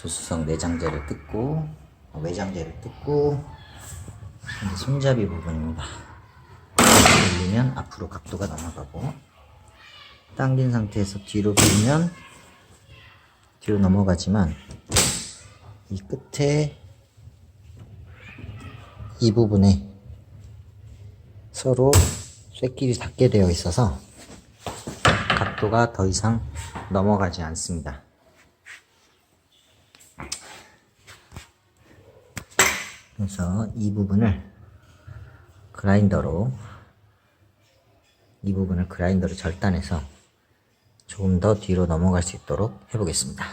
조수석 내장재를 뜯고 어, 외장재를 뜯고 손잡이 부분입니다. 올리면 앞으로 각도가 넘어가고 당긴 상태에서 뒤로 밀면 뒤로 넘어가지만 이 끝에 이 부분에 서로 쇳길이 닿게 되어 있어서 각도가 더 이상 넘어가지 않습니다. 그래서 이 부분을 그라인더로 이 부분을 그라인더로 절단해서 조금 더 뒤로 넘어갈 수 있도록 해보겠습니다.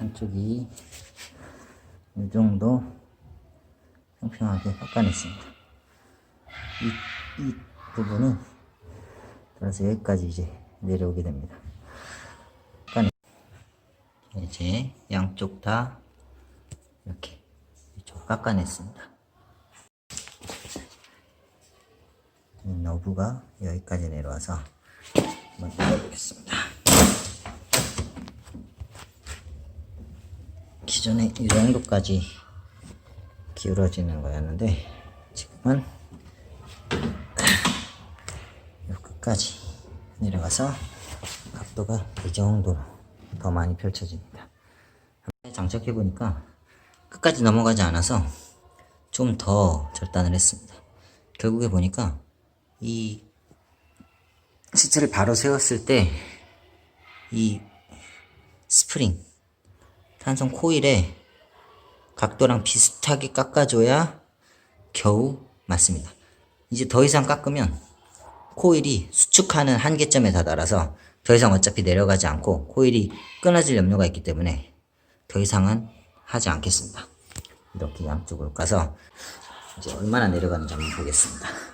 한쪽이 이 정도 평평하게 깎아냈습니다. 이, 이 부분은 따라서 여기까지 이제 내려오게 됩니다. 깎아내 이제 양쪽 다 이렇게 이쪽 깎아냈습니다. 이 너브가 여기까지 내려와서 한번 뜯어보겠습니다. 기존에 이 정도까지 기울어지는 거였는데 지금은 이 끝까지 내려가서 각도가 이 정도로 더 많이 펼쳐집니다. 장착해 보니까 끝까지 넘어가지 않아서 좀 더 절단을 했습니다. 결국에 보니까 이 시트를 바로 세웠을 때 이 스프링 탄성 코일에 각도랑 비슷하게 깎아줘야 겨우 맞습니다. 이제 더 이상 깎으면 코일이 수축하는 한계점에 다다라서 더 이상 어차피 내려가지 않고 코일이 끊어질 염려가 있기 때문에 더 이상은 하지 않겠습니다. 이렇게 양쪽으로 까서 이제 얼마나 내려가는지 한번 보겠습니다.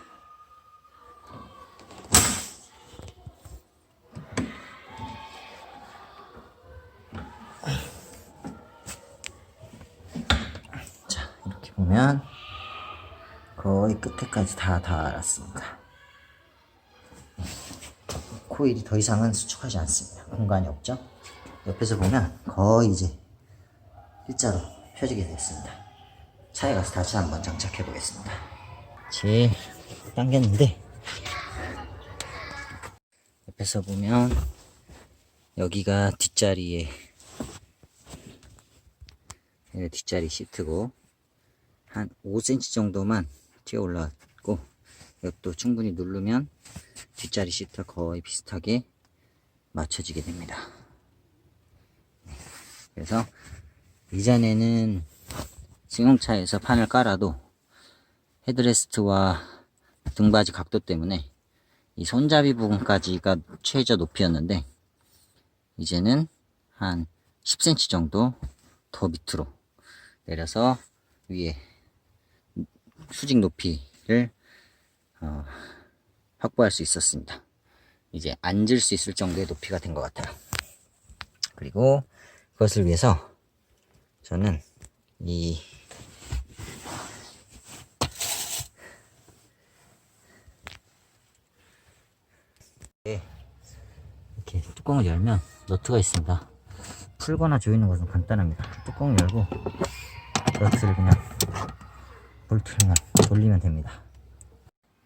보면 거의 끝에까지 다 닿았습니다. 코일이 더 이상은 수축하지 않습니다. 공간이 없죠? 옆에서 보면 거의 이제 일자로 펴지게 됐습니다. 차에 가서 다시 한번 장착해 보겠습니다. 제일 당겼는데 옆에서 보면 여기가 뒷자리에 얘네 뒷자리 시트고 한 5cm 정도만 튀어 올라왔고 이것도 충분히 누르면 뒷자리 시트와 거의 비슷하게 맞춰지게 됩니다. 네. 그래서 이전에는 승용차에서 판을 깔아도 헤드레스트와 등받이 각도 때문에 이 손잡이 부분까지가 최저 높이였는데 이제는 한 10cm 정도 더 밑으로 내려서 위에 수직 높이를 어, 확보할 수 있었습니다. 이제 앉을 수 있을 정도의 높이가 된 것 같아요. 그리고 그것을 위해서 저는 이 네, 이렇게 뚜껑을 열면 너트가 있습니다. 풀거나 조이는 것은 간단합니다. 뚜껑을 열고 너트를 그냥 볼트만 돌리면 됩니다.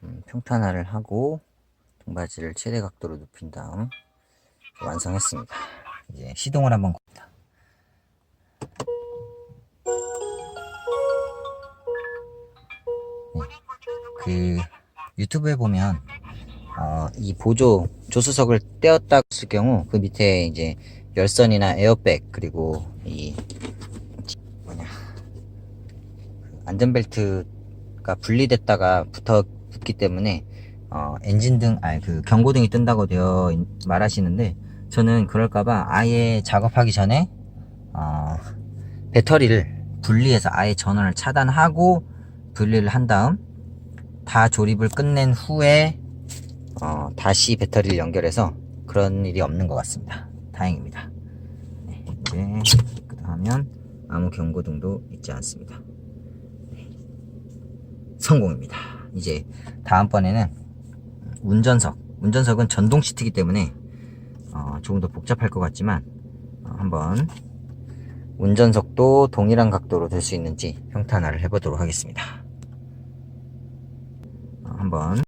음, 평탄화를 하고 등받이를 최대 각도로 눕힌 다음 완성했습니다. 이제 시동을 한번 겁니다. 네, 그 유튜브에 보면 어, 이 보조 조수석을 떼었다 했을 경우 그 밑에 이제 열선이나 에어백 그리고 이 안전벨트가 분리됐다가 붙어 붙기 때문에 어, 엔진 등 아니 그 경고등이 뜬다고 되어 있- 말하시는데 저는 그럴까봐 아예 작업하기 전에 어, 배터리를 분리해서 아예 전원을 차단하고 분리를 한 다음 다 조립을 끝낸 후에 어, 다시 배터리를 연결해서 그런 일이 없는 것 같습니다. 다행입니다. 네, 이렇게 깨끗하면 아무 경고등도 있지 않습니다. 네. 성공입니다. 이제 다음번에는 운전석. 운전석은 전동 시트이기 때문에 어, 조금 더 복잡할 것 같지만 어, 한번 운전석도 동일한 각도로 될 수 있는지 평탄화를 해보도록 하겠습니다. 어, 한번